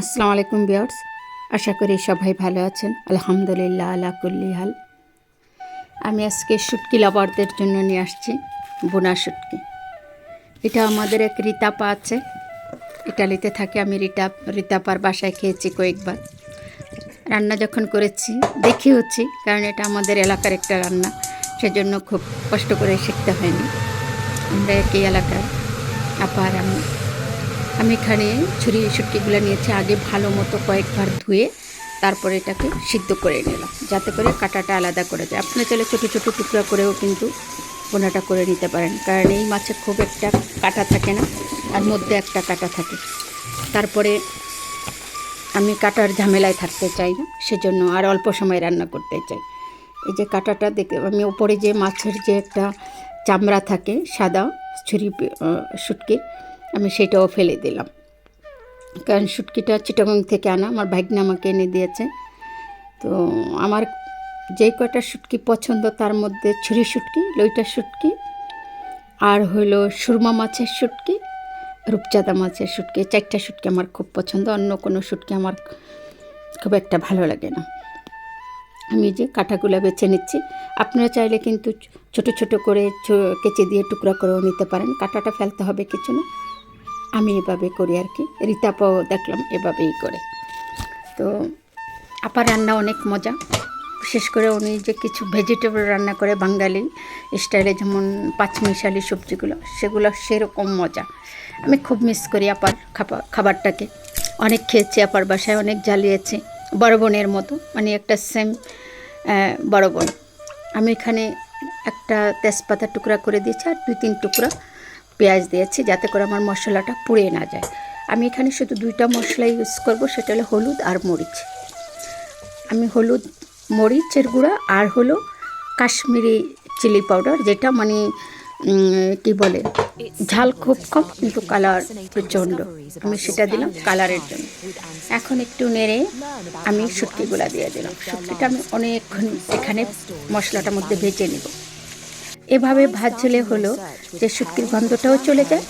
আসসালামু আলাইকুম বিয়ার্স আশা করি সবাই ভালো আছেন। আলহামদুলিল্লাহ আলা কুল্লি হাল। আমি আজকে শুটকি লাভারদের জন্য নিয়ে আসছি বোনা শুটকি। এটা আমাদের এক রিতাপা আছে। ইটালিতে থাকে, আমি রিতা রিতাপার বাসায় খেয়েছি কয়েকবার। রান্না যখন করেছি দেখি হচ্ছি কারণ এটা আমাদের এলাকার একটা রান্না। সেজন্য খুব কষ্ট করে শিখতে হয়নি। আমরা একই এলাকার আপার আমি। আমি এখানে ছুরি শুটকিগুলো নিয়েছি, আগে ভালো মতো কয়েকবার ধুয়ে তারপরে এটাকে সিদ্ধ করে নিলাম, যাতে করে কাঁটাটা আলাদা করে যায়। আপনি চাইলে ছোটো ছোটো টুকরা করেও কিন্তু বোনাটা করে নিতে পারেন, কারণ এই মাছে খুব একটা কাটা থাকে না আর মধ্যে একটা কাটা থাকে। তারপরে আমি কাটার ঝামেলায় থাকতে চাই না, সেজন্য আর অল্প সময় রান্না করতে চাই। এই যে কাটাটা দেখে আমি উপরে যে মাছের যে একটা চামড়া থাকে, সাদা ছুরি শুটকির আমি সেটাও ফেলে দিলাম। কারণ শুটকিটা চিটাগং থেকে আনা, আমার ভাগ্নে আমাকে এনে দিয়েছে। তো আমার যেই কয়টা শুটকি পছন্দ, তার মধ্যে ছুরি শুটকি, লইটা শুটকি, আর হলো সুরমা মাছের শুটকি, রূপচাঁদা মাছের শুটকি চারটা শুটকি আমার খুব পছন্দ। অন্য কোনো শুটকি আমার খুব একটা ভালো লাগে না। আমি যে কাঁটাগুলো বেছে নিচ্ছি। আপনারা চাইলে কিন্তু ছোট ছোট করে কেচে দিয়ে টুকরা করেও নিতে পারেন। কাঁটাটা ফেলতে হবে কিছু না। আমি এভাবে করি আর কি। রিতাপাও দেখলাম এভাবেই করে। তো আপার রান্না অনেক মজা। বিশেষ করে উনি যে কিছু ভেজিটেবল রান্না করে বাঙালি স্টাইলে যেমন পাঁচমিশালি সবজিগুলো, সেগুলো সেরকম মজা। আমি খুব মিস করি আপার খাবার খাবারটাকে। অনেক খেয়েছি আপার বাসায়, অনেক জ্বালিয়েছি। বড় বোনের মতো মানে একটা সেম বড় বোন। আমি এখানে একটা তেজপাতা টুকরা করে দিয়েছি আর দুই তিন টুকরা পেঁয়াজ দিয়েছি যাতে করে আমার মশলাটা পুড়ে না যায়। আমি এখানে শুধু দুইটা মশলা ইউজ করব, সেটা হলো হলুদ আর মরিচ। আমি হলুদ, মরিচের গুঁড়া আর হলো কাশ্মীরি চিলি পাউডার, যেটা মানে কি বলে, ঝাল খুব কম কিন্তু কালার প্রচণ্ড। আমি সেটা দিলাম কালারের জন্য। এখন একটু নেড়ে আমি শুটকিগুলা দিয়ে দিলাম। শুটকিটা আমি অনেকক্ষণ এখানে মশলাটার মধ্যে ভেজে নেব। এভাবে ভাজলে হলো যে শুটকির গন্ধটাও চলে যায়।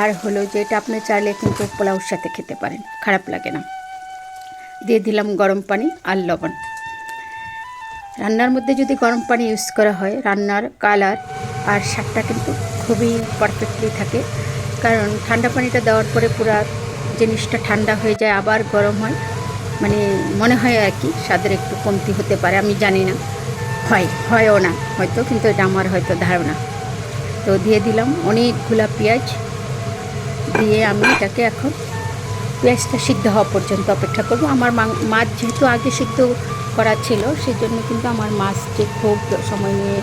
আর হলো যে এটা আপনি চাইলে কিন্তু পোলাওর সাথে খেতে পারেন, খারাপ লাগে না। দিয়ে দিলাম গরম পানি আর লবণ। রান্নার মধ্যে যদি গরম পানি ইউজ করা হয়, রান্নার কালার আর স্বাদটা কিন্তু খুবই পারফেক্টলি থাকে। কারণ ঠান্ডা পানিটা দেওয়ার পরে পুরা জিনিসটা ঠান্ডা হয়ে যায়, আবার গরম হয়। মানে মনে হয় আর কি, স্বাদের একটু কমতি হতে পারে, আমি জানি না। হয়, হয়ও না। হয়তো, কিন্তু এটা আমার হয়তো ধারণা। তো দিয়ে দিলাম অনেকগুলা পেঁয়াজ। দিয়ে আমি এটাকে এখন পেঁয়াজটা সিদ্ধ হওয়া পর্যন্ত অপেক্ষা করব। আমার মাছ যেহেতু আগে সিদ্ধ করা ছিল সেই জন্য কিন্তু আমার মাছ যে খুব সময় নিয়ে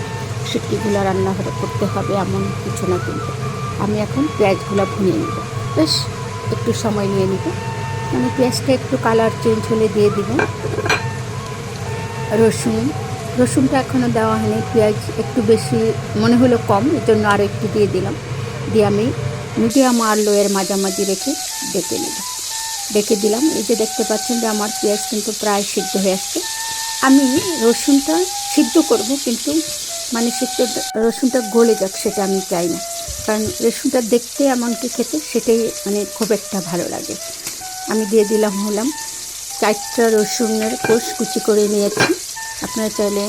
শুটকিগুলো রান্না করতে হবে এমন কিছু না কিন্তু। আমি এখন পেঁয়াজগুলো ভুনিয়ে নেব। বেশ, একটু সময় নিয়ে নিব। মানে পেঁয়াজটা একটু কালার চেঞ্জ হলে দিয়ে দিব। রসুন। রসুনটা এখনও দেওয়া হয়নি, পেঁয়াজ একটু বেশি, মনে হলো কম এর জন্য আরও একটু দিয়ে দিলাম। দিয়ে আমি মিডিয়াম আর লোয়ের মাঝামাঝি রেখে ডেকে নেব। ডেকে দিলাম, এই যে দেখতে পাচ্ছেন যে আমার পেঁয়াজ কিন্তু প্রায় সিদ্ধ হয়ে আসছে। আমি রসুনটা সিদ্ধ করব, কিন্তু মানে সিদ্ধ, রসুনটা গলে যাক সেটা আমি চাই না। কারণ রসুনটা দেখতে এমনকি খেতে সেটাই মানে খুব একটা ভালো লাগে। আমি দিয়ে দিলাম হলাম চারটা রসুনের কোষ কুচি করে নিয়েছি। আপনারা চাইলে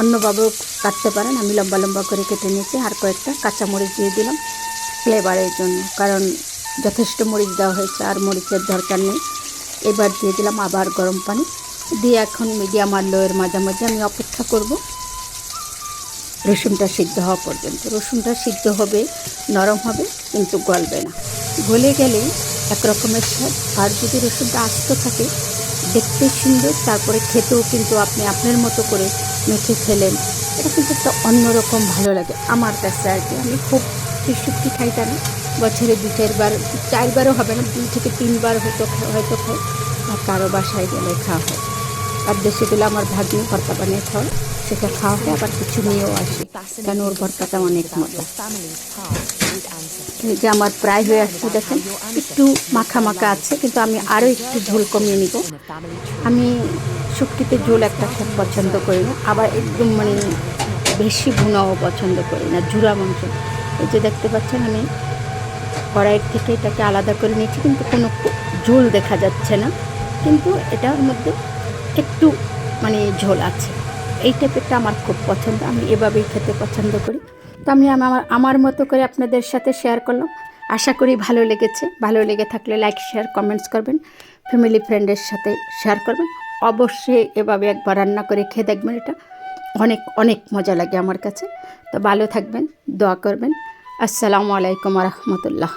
অন্যভাবেও কাটতে পারেন। আমি লম্বা লম্বা করে কেটে নিয়েছি, আর কয়েকটা কাঁচামরিচ দিয়ে দিলাম ফ্লেভারের জন্য। কারণ যথেষ্ট মরিচ দেওয়া হয়েছে, আর মরিচের দরকার নেই। এবার দিয়ে দিলাম আবার গরম পানি। দিয়ে এখন মিডিয়াম আর লোয়ের মাঝামাঝি আমি অপেক্ষা করব। রসুনটা সিদ্ধ হওয়া পর্যন্ত। রসুনটা সিদ্ধ হবে, নরম হবে, কিন্তু গলবে না। গলে গেলে এক রকমের স্বাদ। আর যদি রসুনটা আস্ত থাকে দেখতে সুন্দর, তারপরে খেতেও কিন্তু আপনি আপনার মতো করে মেখে খেলেন। এটা কিন্তু একটা অন্যরকম ভালো লাগে আমার কাছে আর কি। আমি খুব শুটকি খাই তা বছরে দু চারবার চারবারও হবে না, দুই থেকে তিনবার হয়তো হয়তো খাই আর কারও বাসায় গেলে খাওয়া হয়। আর দেশে গেলে আমার ভাগ্নি ভর্তা বানিয়ে খাওয়া সেটা খাওয়া হয়, আবার কিছু নিয়েও আসে। কেন ওর ভর্তাটা অনেক মজা। যে আমার প্রায় হয়ে আসছে, দেখেন, একটু মাখা মাখা আছে, কিন্তু আমি আরও একটু ঝোল কমিয়ে নিব। আমি শুটকিতে ঝোল একটা খুব পছন্দ করি না, আবার একদম মানে বেশি ভুনাও পছন্দ করি না, ঝুরা মাংস। এই যে দেখতে পাচ্ছেন, আমি কড়াইয়ের থেকে এটাকে আলাদা করে নিয়েছি, কিন্তু কোনো ঝোল দেখা যাচ্ছে না, কিন্তু এটার মধ্যে একটু মানে ঝোল আছে। এই টাইপেরটা আমার খুব পছন্দ, আমি এভাবেই খেতে পছন্দ করি। তো আমি আমার আমার মতো করে আপনাদের সাথে শেয়ার করলাম। আশা করি ভালো লেগেছে। ভালো লেগে থাকলে লাইক শেয়ার কমেন্টস করবেন। ফ্যামিলি ফ্রেন্ডের সাথে শেয়ার করবেন। অবশ্যই এভাবে একবার রান্না করে খেয়ে দেখবেন এটা। অনেক অনেক মজা লাগে আমার কাছে। তো ভালো থাকবেন, দোয়া করবেন। আসসালামু আলাইকুম রহমতুল্লাহ।